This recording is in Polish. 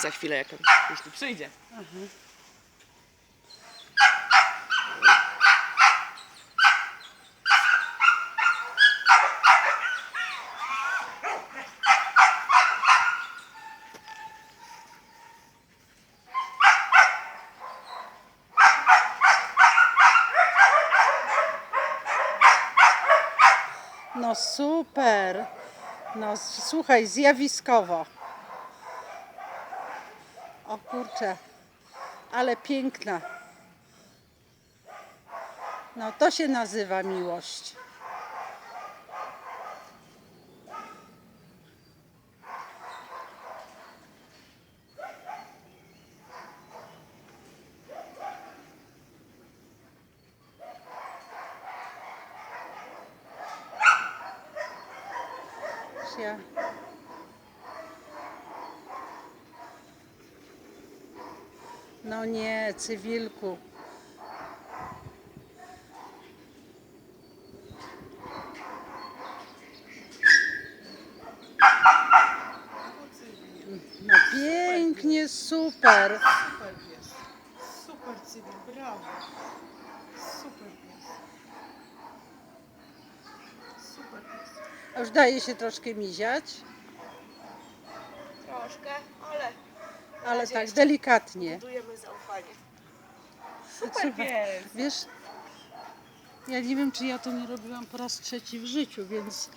za chwilę, jak on, jeśli przyjdzie. No super. No słuchaj, zjawiskowo. O kurczę, ale piękna. No to się nazywa miłość. Ja. No nie, cywilku. No pięknie, super. Super pies. Super cywil, brawo. Super pies. Super pies. A Już daje się troszkę miziać, Troszkę, ale tak delikatnie. budujemy zaufanie. Pies. Wiesz, ja nie wiem, czy ja to nie robiłam po raz trzeci w życiu, więc